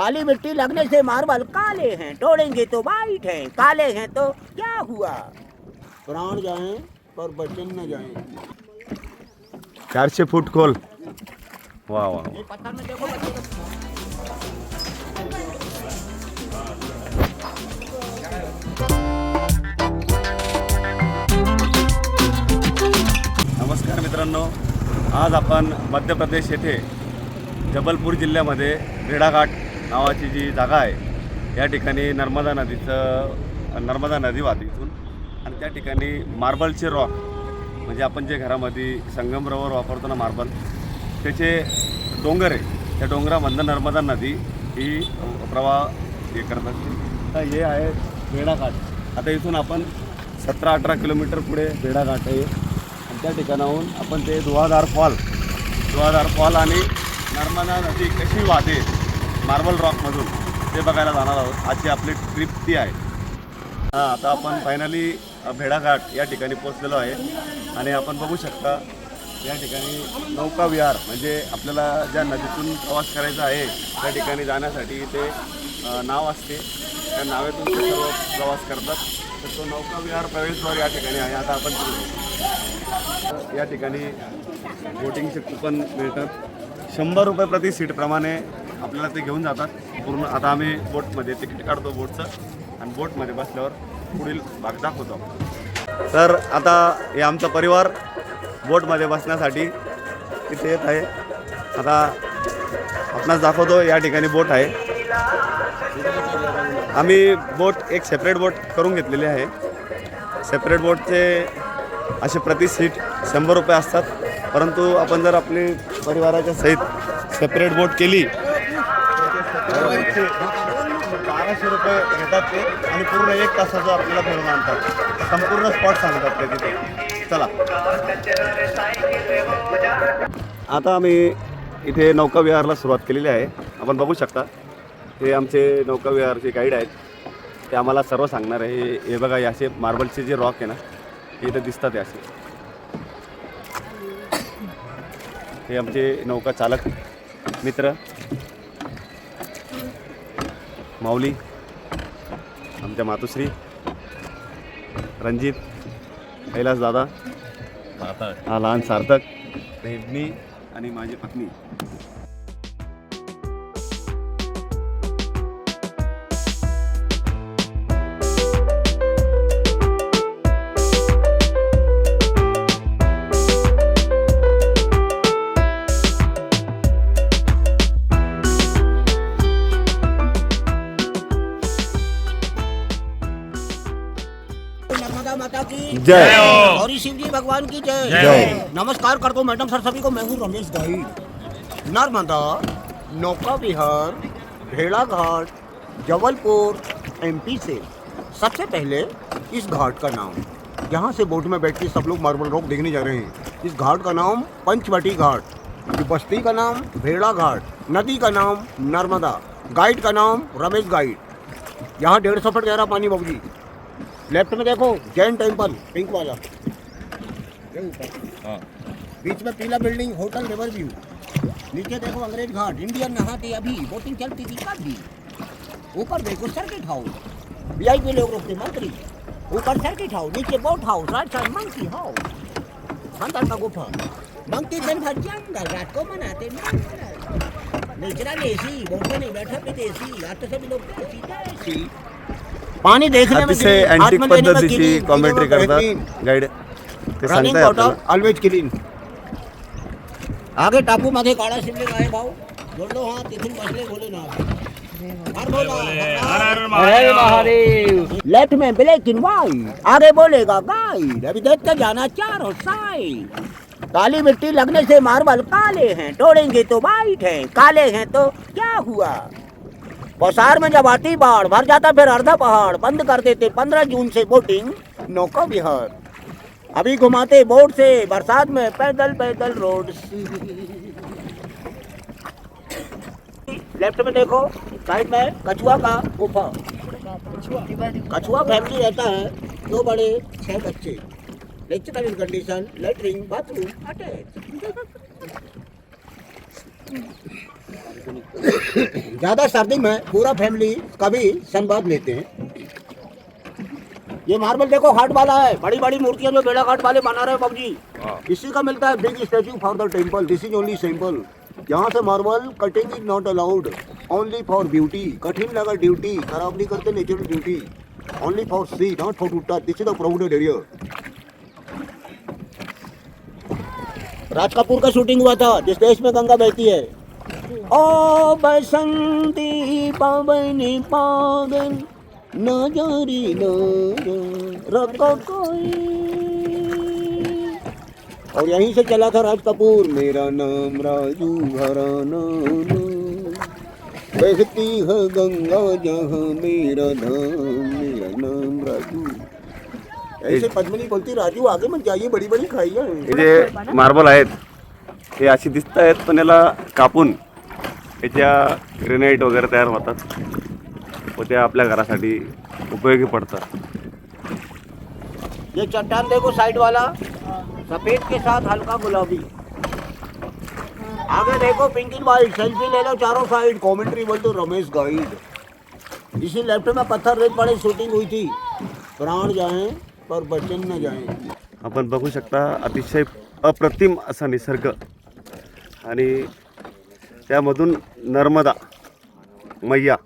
काली मिट्टी लगने से मार्बल काले हैं, तोड़ेंगे तो वाइट हैं, काले हैं तो क्या हुआ? प्राण जाएँ पर बचन न जाएँ। चारशे फूट खोल। वा वा ये पत्थर में देखो बच्चे नमस्कार मित्रांनो, आज आपण मध्य प्रदेश येथे जबलपूर जिल्ह्यामध्ये भेडाघाट नावाची जी जागा आहे या ठिकाणी नर्मदा नदीचं नर्मदा नदी वाहते इथून. आणि त्या ठिकाणी मार्बलचे रॉक म्हणजे आपण जे घरामध्ये संगमरवर वापरतो ना मार्बल त्याचे डोंगर आहे. त्या डोंगरामधनं नर्मदा नदी ही प्रवाह हे करत असते. तर हे आहे भेडाघाट आता इथून आपण सतरा अठरा किलोमीटर पुढे भेडाघाट आहे. आणि त्या ठिकाणाहून आपण ते दुहादार फॉल दुहादार फॉल आणि नर्मदा नदी कशी वाहते मार्बल रॉकमधून ते बघायला जाणार आहोत. आजची आपली ट्रिप ती आहे. हां आता आपण फायनली भेडाघाट या ठिकाणी पोचलेलो आहे. आणि आपण बघू शकता या ठिकाणी नौका विहार म्हणजे आपल्याला ज्या नदीतून प्रवास करायचा आहे त्या ठिकाणी जाण्यासाठी इथे नाव असते. त्या नावेतून ते सर्व प्रवास करतात. तर तो नौका विहार प्रवेशद्वार या ठिकाणी आहे. आता आपण या ठिकाणी बोटिंगचे कुपन मिळतात. शंभर रुपये प्रति सीटप्रमाणे आपल्याला ते घेऊन जातात. पूर्ण आता आम्ही बोटमध्ये तिकीट काढतो बोटचं आणि बोटमध्ये बसल्यावर पुढील भाग दाखवतो. तर आता हे आमचा परिवार बोटमध्ये बसण्यासाठी तिथे येत आहे. आता आपणास दाखवतो या ठिकाणी बोट आहे. आम्ही बोट एक सेपरेट बोट करून घेतलेली आहे. सेपरेट बोटचे असे प्रति सीट शंभर रुपये असतात. परंतु आपण जर आपली परिवाराच्या सहित सेपरेट बोट केली बाराशे रुपये घेतात ते आणि पूर्ण एक तासाचं आपल्याला फिरून आणतात. संपूर्ण स्पॉट सांगतात ते तिथे. चला. आता आम्ही इथे नौकाविहारला सुरुवात केलेली आहे. आपण बघू शकता हे आमचे नौकाविहारचे गाईड आहेत. ते आम्हाला सर्व सांगणार आहे. हे- हे बघा हे असे मार्बलचे जे रॉक आहे ना हे इथं दिसतात हे असे. हे आमचे नौका चालक मित्र माऊली आमच्या मातुश्री रणजित कैलास दादा हा लहान सार्थक हे मी आणि माझी पत्नी. जय। गौरी शिव जी भगवान की जय। जय। नमस्कार कर दो मैडम सर सभी को मैं हूँ रमेश दाई। नर्मदा नौका विहार भेड़ा घाट जबलपुर एमपी से। सबसे पहले इस घाट का नाम। यहाँ से बोट में बैठ के सब लोग मार्बल रॉक देखने जा रहे हैं। इस घाट का नाम पंचवटी घाट। ये बस्ती का नाम भेड़ा घाट नदी का नाम नर्मदा। गाइड का नाम रमेश गाइड। यहाँ डेढ़ सौ फट गहरा पानी बाबूजी। लेफ़्ट में देखो जैन टेंपल पिंक वाला। ये बीच में पीला बिल्डिंग होटल रिवर व्यू। नीचे देखो अंग्रेज़ घाट इंडियन नहाते अभी बोटिंग चलती थी कभी ऊपर देखो सर्किट हाउस वीआईपी लोग रुकते मंत्री। ऊपर सर्किट हाउस नीचे boat house right side monkey house अंदर का गुफा। मंकी दिन भर जंगल रात को मनाते नेचुरल एसी बोट में नहीं बैठा भी देसी आज तो सभी लोग देखने में अतिशय अँटिक पद्धतीची कॉमेंट्री करतात गाईड ते सांगताय आपल्याला ऑलवेज क्लीन आगे टापू मध्ये काळा शिवलिंग आहे भाऊ जोडलो हा तिथून बसले बोले ना। हर महादेव। लेफ़्ट में ब्लैक एंड व्हाइट आगे बोलेगा गाइड अभी देखते जाना चारों साइड। काली मिट्टी लगने से मार्बल काले हैं तोड़ेंगे तो वाइट हैं काले हैं तो क्या हुआ? बौसार में जब आती बाढ़, भर जाता फिर अर्धा पहाड़, बंद कर देते पंद्रह जून से बोटिंग नौका विहार। अभी घुमाते बोट से, बरसात में पैदल पैदल रोड। लेफ़्ट में देखो साइड में कछुआ का गुफा। कछुआ फैमिली रहता है, दो बड़े, छह बच्चे। Electrical condition lettering bathroom attach ज़्यादा सर्दी में पूरा फैमिली कभी सनबाथ लेते हैं। ये मार्बल देखो घाट वाला है। बड़ी बड़ी मूर्तियाँ जो बेड़ा घाट वाले बना रहे हैं बाबूजी। इसी का मिलता है big statue for the temple this is only simple यहाँ से marble cutting is not allowed only for beauty कठिन लगा ड्यूटी खराब नहीं करते natural duty only for see not for to touch this is the protected area Raj Kapoor का shooting हुआ था जिस देश में गंगा बहती है। ओ बसंती पवनी पागल न जारी न रखो कोई। और यहीं से चला था राज कपूर मेरा नाम राजू घराना बहती है गंगा जहाँ मेरा धाम मेरा नाम राजू। ऐसे पद्मिनी बोलती राजू आगे मत जाइए बड़ी बड़ी खाइए हे जे मार्बल आहेत हे अशी दिसत आहेत पण याला कापून याच्या ग्रेनाईट वगैरे तयार होतात. व त्या आपल्या घरासाठी उपयोगी पडतात. ये चट्टान देखो साइड वाला। सफेद के साथ हल्का गुलाबी। आगे देखो पिंक व्हाइट सेल्फी ले लो चारों साइड कमेंट्री बोल तो रमेश गाइड इसी लेफ्ट में पत्थर रेत पड़े शूटिंग हुई थी। प्राण जाएं पर बचन न जाएं। आपण बघू शकता अतिशय अप्रतिम असा निसर्ग. आणि त्यामधून नर्मदा मैया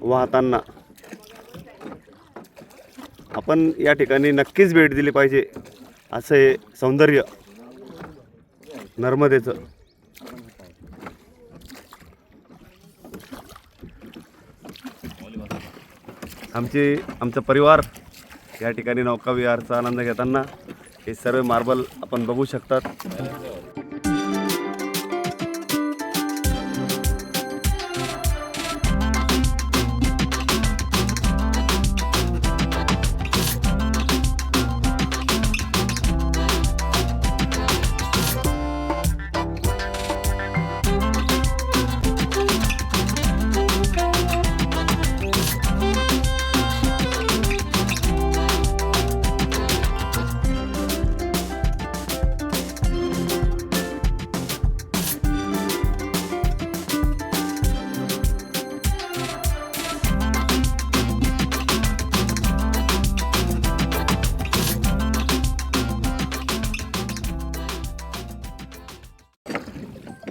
वाहताना. आपण या ठिकाणी नक्कीच भेट दिली पाहिजे असं हे सौंदर्य नर्मदेचं. आमचे आमचा परिवार या ठिकाणी नौकाविहारचा आनंद घेताना हे सर्व मार्बल आपण बघू शकतात.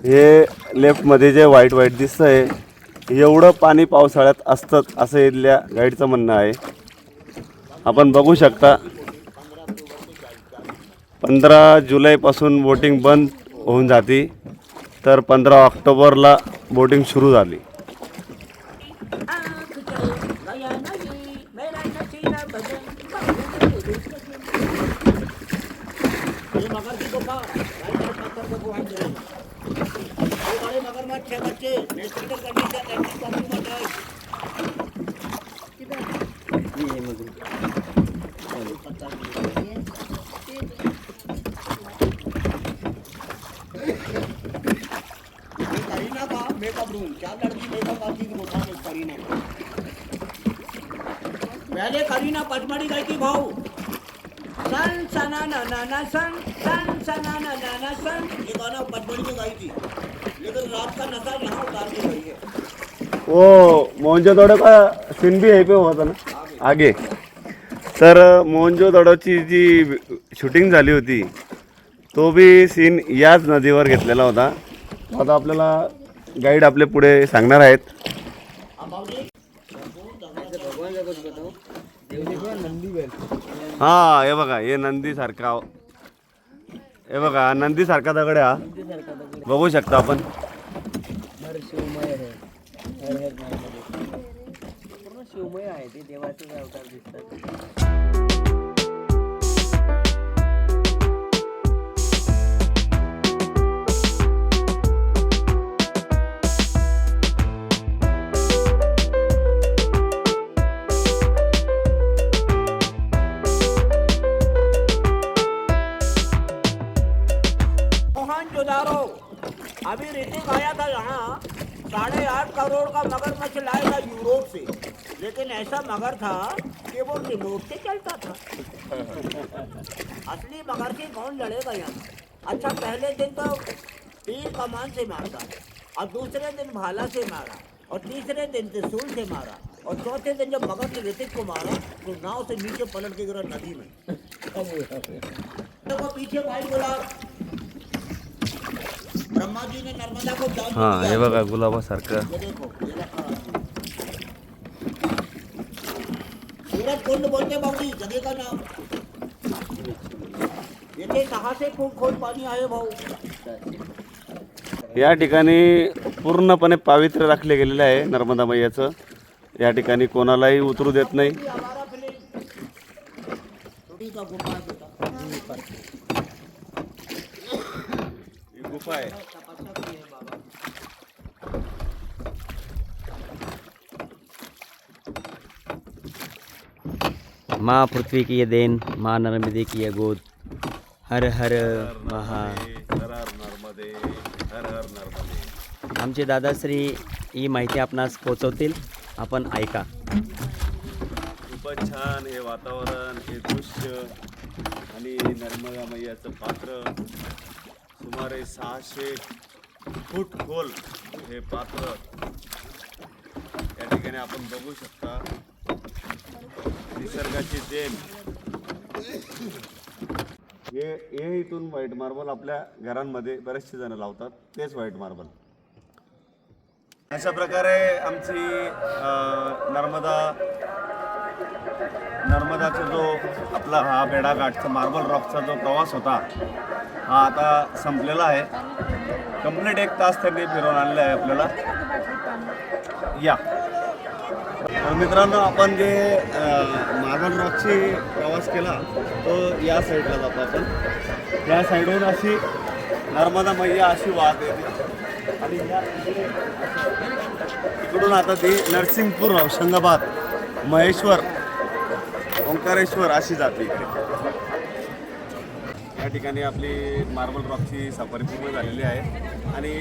हे लेफ्टमध्ये जे व्हाईट व्हाईट दिसतंय एवढं पाणी पावसाळ्यात असतं असं इथल्या गाईडचं म्हणणं आहे. आपण बघू शकता पंधरा जुलैपासून बोटिंग बंद होऊन जाते. तर पंधरा ऑक्टोबरला बोटिंग सुरू झाली ये मगर की गुफा राइट साइड पत्थर देखो वहाँ पे। ये बड़े मगरमच्छ है बच्चे नेचुरल कंडीशन एक्टिव करके बताए ये करीना मेकअप रूम क्या लड़की मेकअप आती थी गुफा करीना पहले करीना पचमढ़ी गई थी भाऊ सन सना ना ना ना सन सन सना ना ना ना सन। ये गाना पचमढ़ी में गाई थी। लेकिन रात का नशा यहाँ उतार के गई है। वो मोहनजोदड़ो का सीन भी यहीं पे हुआ था ना? आगे। तर मोहनजोदड़ोची जी शूटिंग झाली होती तो भी सीन याच नदीवर घेतलेला होता. आता आपल्याला गाईड आपले पुढे सांगणार आहेत. हा हे बघा हे नंदी सारखा. हे बघा नंदी सारखा दगड हा. बघू शकता आपण. शिवमय आहे ते देवाचेच अवतार दिसतात. ऐसा मगर था कि वो रिमोट से चलता था। असली मगर से कौन लड़ेगा यहाँ अच्छा पहले दिन तो तीर कमान से मारता और दूसरे दिन भाला से मारा और तीसरे दिन त्रिशूल से मारा और चौथे दिन जब मगध ने ऋतिक को मारा तो नाव से नीचे पलट के गिरा नदी में। देखो पीछे व्हाइट गुलाब ब्रह्मा जी ने नर्मदा को हाँ। हे बघा गुलाबासारखं ये सूरज कुंड बोलते बाबूजी जगह का नाम? येथे सहाशे फूट खोल पाणी आहे भाऊ. या ठिकाणी पूर्णपणे पावित्र्य राखले गेलेले आहे नर्मदा मैयाचं. या ठिकाणी कोणालाही उतरू देत नाही. गुफा आहे तपस्या की है बाबा माँ पृथ्वी की ये देन माँ नर्मदे की ये गोद। हर हर महा। हर नर्मदे हर हर नर्मदे आमचे दादाश्री ही माहिती आपणास पोचवतील आपण ऐका. खूपच छान हे वातावरण हे दृश्य आणि नर्मदा मैयाचं पात्र. सुमारे सहाशे फूट खोल हे पात्र या ठिकाणी आपण बघू शकता. निसर्गाची देण. हे हे इथून व्हाईट मार्बल आपल्या घरांमध्ये बरेचसे जण लावतात. तेच व्हाईट मार्बल. अशा प्रकारे आमची नर्मदा नर्मदाचा जो आपला हा बेडाघाटचा मार्बल रॉकचा जो प्रवास होता हा आता संपलेला आहे. कंप्लीट एक तास त्यांनी फिरवून आणले आहे आपल्याला. या. तर मित्रांनो आपण जे मार्बल रॉकची प्रवास केला तो या साईडला जातो आपण. या साईडहून अशी नर्मदा मैया अशी वाहत येते आणि या इकडून आता ती नरसिंगपूर होशंगाबाद महेश्वर ओंकारेश्वर अशी जाते इकडे. ठिकाणी आपली मार्बल रॉकची सफारी पूर्ण झालेली आहे. आणि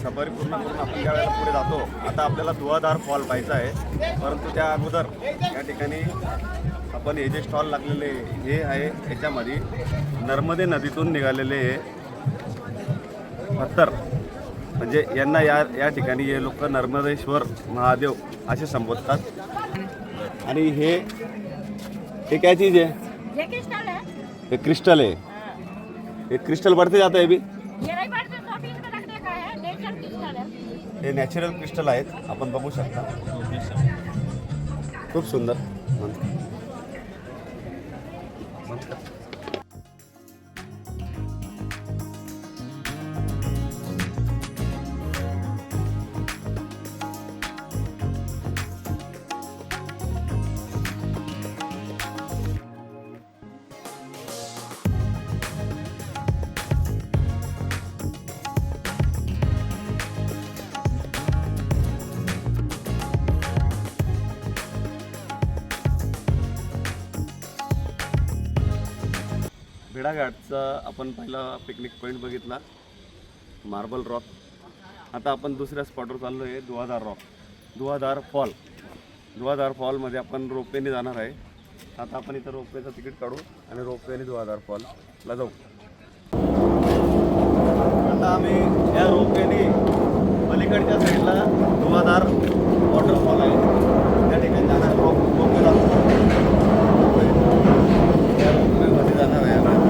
सफारी पूर्ण करून आपण ज्या वेळेला पुढे जातो आता आपल्याला धुवाधार फॉल पाहायचा आहे. परंतु त्या अगोदर या ठिकाणी आपण हे जे स्टॉल लागलेले हे आहे याच्यामध्ये नर्मदे नदीतून निघालेले हे पत्थर. म्हणजे यांना या या ठिकाणी हे लोक नर्मदेश्वर महादेव असे संबोधतात. आणि हे हे काय चीज है क्रिस्टल है क्रिस्टल है ये क्रिस्टल बढ़ते जाता है अभी। ये नहीं बढ़ते सौ पीस में रखने का है नेचर क्रिस्टल है। हे नॅचरल क्रिस्टल आहेत आपण बघू शकता। खूप सुंदर। भेडाघाटचा आपण पहिला पिकनिक पॉईंट बघितला. मार्बल रॉक आता आपण दुसऱ्या स्पॉटवर चाललो आहे दुवादार रॉक दुवादार फॉल धुवाधार फॉलमध्ये आपण रोपवेने जाणार आहे. आता आपण इथं रोपवेचं तिकीट काढू आणि रोपवेने दुवादार फॉलला जाऊ. आता आम्ही या रोपवेने पलीकडच्या साईडला धुवाधार वॉटरफॉल आहे त्या ठिकाणी जाणार रोप रोपवे जातो या रोपवेमध्ये जाणार आहे आम्ही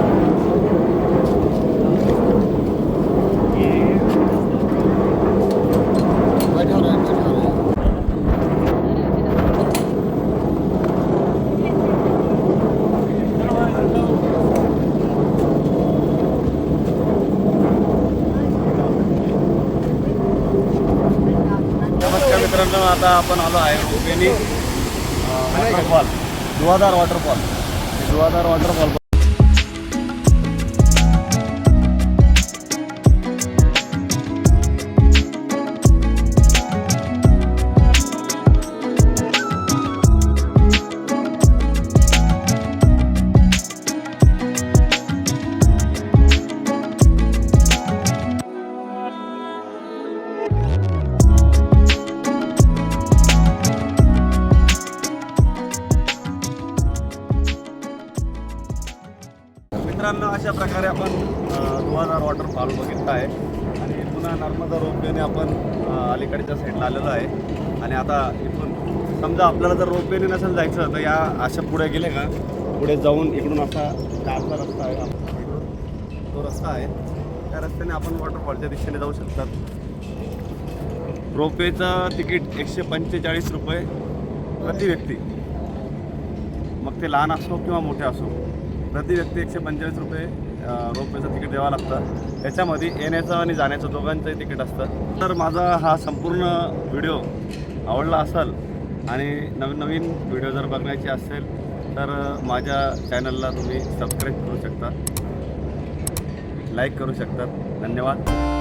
नमस्कार मित्रांनो आता आपण आलो आहे रोपेनी waterfall Dhuandhar waterfall Dhuandhar waterfall अशा प्रकारे आपण दुवादार वॉटरफॉल बघितला आहे. आणि पुन्हा नर्मदा रोपवेने आपण अलीकडच्या साईडला आलेलो आहे. आणि आता इथून समजा आपल्याला जर रोपवेने नसेल जायचं तर या अशा पुढे गेले का? पुढे जाऊन इकडून असा चारचा रस्ता आहे. इकडून तो रस्ता आहे. त्या रस्त्याने आपण वॉटरफॉलच्या दिशेने जाऊ शकतात. रोपवेचं तिकीट एकशे पंचेचाळीस रुपये प्रति व्यक्ती. मग ते लहान असो किंवा मोठे असो प्रति व्यक्ती एकशे पंचेचाळीस रुपये रोपवेचं तिकीट द्यावं लागतं. त्याच्यामध्ये येण्याचं आणि जाण्याचं दोघांचंही तिकीट असतं. तर माझा हा संपूर्ण व्हिडिओ आवडला असेल आणि नवीन नवीन व्हिडिओ जर बघण्याची असेल तर माझ्या चॅनलला तुम्ही सबस्क्राईब करू शकता. लाईक करू शकतात धन्यवाद.